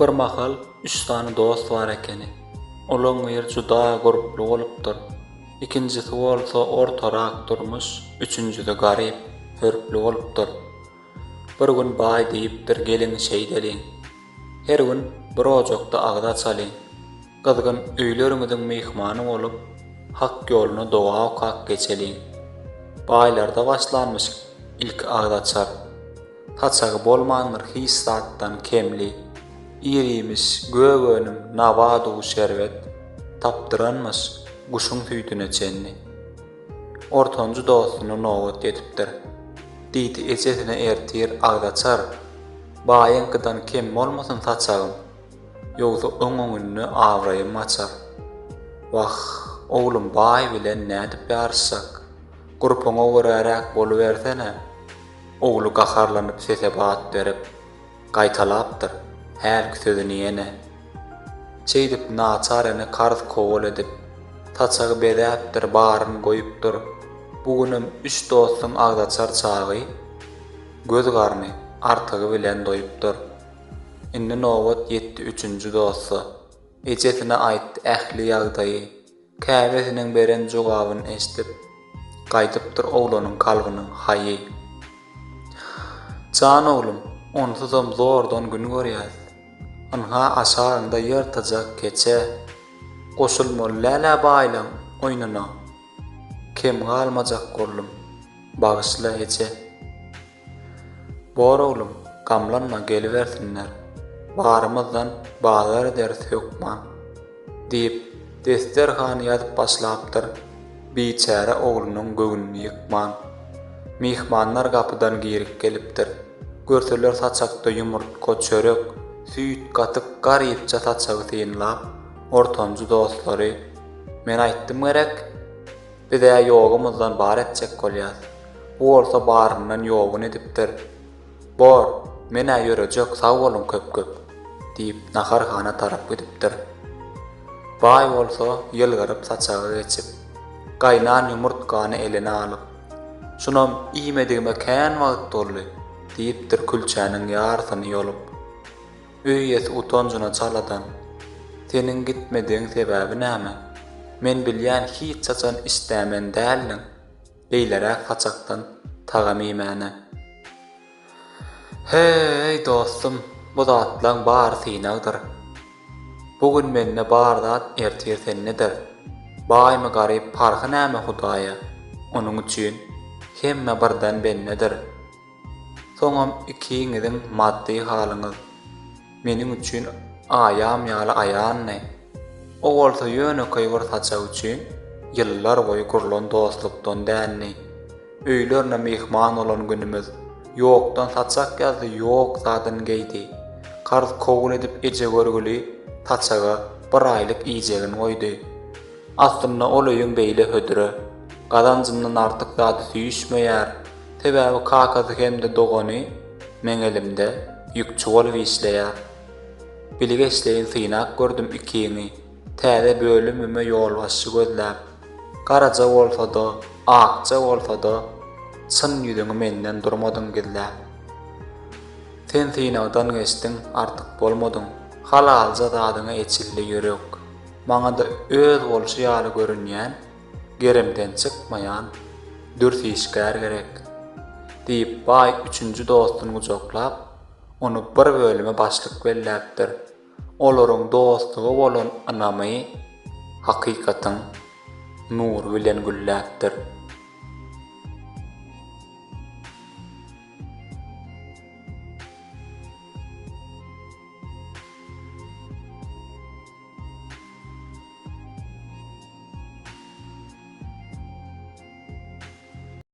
Bir mahal üç tany dost bar ekeni. Olaň bir juda guruply bolupdyr. Ikincisi bolsa ortarak durmuş, üçüncüsi garyp, hörpli bolupdyr. Bir gün baý diýipdir gelin şeýdeliň. Her gün bir ojokda agda çalyň. Gyzgyn öýleriňiziň mehmany bolup, hak ýoluny doga okak geçeliň. Baýlarda başlanmış ilk agdaçar. Taçagy bolmandyr his zatdan kemli. irimiz göwönüm navadu şervet tapdıranmaz guşun hüýdüne çenni. Ortonjy dostuny nowat etipdir diýdi ejesine ertir agdaçar baýankydan kem bolmasyn taçagym ýogsa öňüňünü awraýym açar. Wah oglum baý bilen nädip ýarşsak gurpuňa wurarak bolubersene oglu gaharlanyp sese bat berip gaýtalapdyr. her sözüni yene. Çeydip naçarany karz kovul edip, taçağı bedäpdir baryn goýupdyr. Bugunym üç dostum agdaçar çağı, göz garmy artygy bilen doyupdyr. Indi nowat 7-3-nji dostu. Ejetine aýtdy ähli ýagdaýy. Käbesiniň beren jogabyny eşdip, gaýdypdyr oglanyň kalbynyň haýy. Can oglum, onsuzam zordan gün görýäs. Onha asarında yırtacak keçe, Qosulmol lələ baylan oynana, Kem qalmacaq qorlum, bağışla heçe. Bor oğlum, gamlanma geliversinler, Bağrımızdan bağlar der sökman, deyip, Desterhan yadıp başlaptır, Biçare oğlunun gögünü yıkman. Mihmanlar kapıdan girik gelipdir. Görtüler saçakta yumurtko çörek, Süýt gatyk garyp çataçagy teýinlap, ortamcı dostlary "Men aýtdym gerek, bize ýogumyzdan bar etjek bolýar Bu bolsa baryndan ýogun edipdir. Bor, mena ýörejek, sag bolun köp-köp" diýip naharhana tarap gidipdir. Bay bolsa ýylgaryp saçagy geçip, gaýnan ýumurtkany eline alyp, "Şunam iýmedigime kän wagt dolly" diýipdir külçäniň ýarsyny ýolup. Üýýet utanjuna çaladan. Senin gitmediň sebäbi näme? Men bilýän hiç çaçan istämen däldim. Beýlerä haçakdan tagamy mäne. Hey dostum, bu zatlaň bar synagdyr. Bugün menne bar zat ertir sennedir. Baýmy garyp parhy näme Hudaýa? Onuň üçin hemme birden bennedir. Soňam ikiňiziň maddi halyňyz Menim üçin ayam ýaly aýanny. O bolsa ýöne köýgürtça üçin ýyllar boyu gurulan dostlukdan dänni. Öýlerine mehman olan günümiz ýokdan satsak ýazdy ýok zatyn geýdi. Karz kowul edip eje görgüli taçaga bir aylyk ijegin goýdy. Aslynda ol öýüň beýle hödürä. Gadancymdan artyk zady süýüşmeýär. Sebäbi kakazy hemde dogony meň elimde ýükçü bolup işleýär. Bilige isleýin synak gördüm ikini, täze bölümüme ýol başy gözläp, garaja bolsa da, akça bolsa da, çyn ýüzüňi menden durmadyň gözläp. Sen synagdan geçdin, artık bolmadyň. Halalca dadyňa içildi ýörek. Maňa da öz bolşy ýaly görünýän, geremden çykmaýan, dürtişkär gerek. Diýip bay 3-nji dostunu gujaklap, onu bir bölüme başlık belläpdir. Olaryň dostlugy bolan anamy hakykatyň nur bilen gülläpdir.